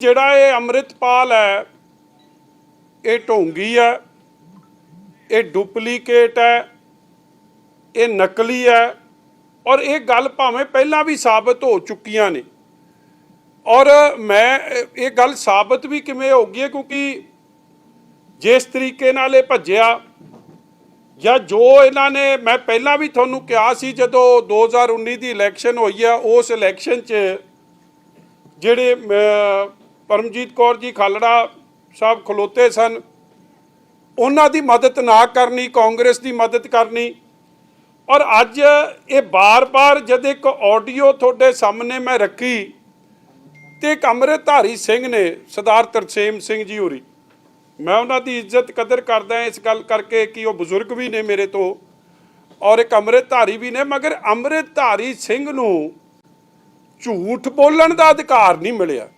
ਜਿਹੜਾ ਇਹ ਅੰਮ੍ਰਿਤਪਾਲ ਹੈ, ਇਹ ਢੋਂਗੀ ਹੈ, ਇਹ ਡੁਪਲੀਕੇਟ ਹੈ, ਇਹ ਨਕਲੀ ਹੈ ਔਰ ਇਹ ਗੱਲ ਭਾਵੇਂ ਪਹਿਲਾਂ ਵੀ ਸਾਬਤ ਹੋ ਚੁੱਕੀਆਂ ਨੇ। ਔਰ ਮੈਂ ਇਹ- ਗੱਲ ਸਾਬਤ ਵੀ ਕਿਵੇਂ ਹੋ ਗਈ ਹੈ ਕਿਉਂਕਿ ਜਿਸ ਤਰੀਕੇ ਨਾਲ ਇਹ ਭੱਜਿਆ ਜਾਂ ਜੋ ਇਹਨਾਂ ਨੇ, ਮੈਂ ਪਹਿਲਾਂ ਵੀ ਤੁਹਾਨੂੰ ਕਿਹਾ ਸੀ ਜਦੋਂ 2019 ਦੀ ਇਲੈਕਸ਼ਨ ਹੋਈ ਆ ਉਸ ਇਲੈਕਸ਼ਨ 'ਚ ਜਿਹੜੇ ਪਰਮਜੀਤ ਕੌਰ ਜੀ ਖਾਲੜਾ ਸਾਹਿਬ ਖਲੋਤੇ ਸਨ। ਉਹਨਾਂ ਦੀ ਮਦਦ ਨਾ ਕਰਨੀ, ਕਾਂਗਰਸ ਦੀ ਮਦਦ ਕਰਨੀ। ਔਰ ਅੱਜ ਇਹ ਬਾਰ-ਬਾਰ ਜਦ ਇੱਕ ਆਡੀਓ ਤੁਹਾਡੇ ਸਾਹਮਣੇ ਮੈਂ ਰੱਖੀ ਤੇ ਇੱਕ ਅੰਮ੍ਰਿਤਧਾਰੀ ਸਿੰਘ ਨੇ, ਸਰਦਾਰ ਤਰਸੇਮ ਸਿੰਘ ਜੀ ਹੋਰੀ। ਮੈਂ ਉਹਨਾਂ ਦੀ ਇੱਜ਼ਤ ਕਦਰ ਕਰਦਾ ਇਸ ਗੱਲ ਕਰਕੇ ਕਿ ਉਹ ਬਜ਼ੁਰਗ ਵੀ ਨੇ ਮੇਰੇ ਤੋਂ ਔਰ ਇੱਕ ਅੰਮ੍ਰਿਤਧਾਰੀ ਵੀ ਨੇ, ਮਗਰ ਅੰਮ੍ਰਿਤਧਾਰੀ ਸਿੰਘ ਨੂੰ ਝੂਠ ਬੋਲਣ ਦਾ ਅਧਿਕਾਰ ਨਹੀਂ ਮਿਲਿਆ।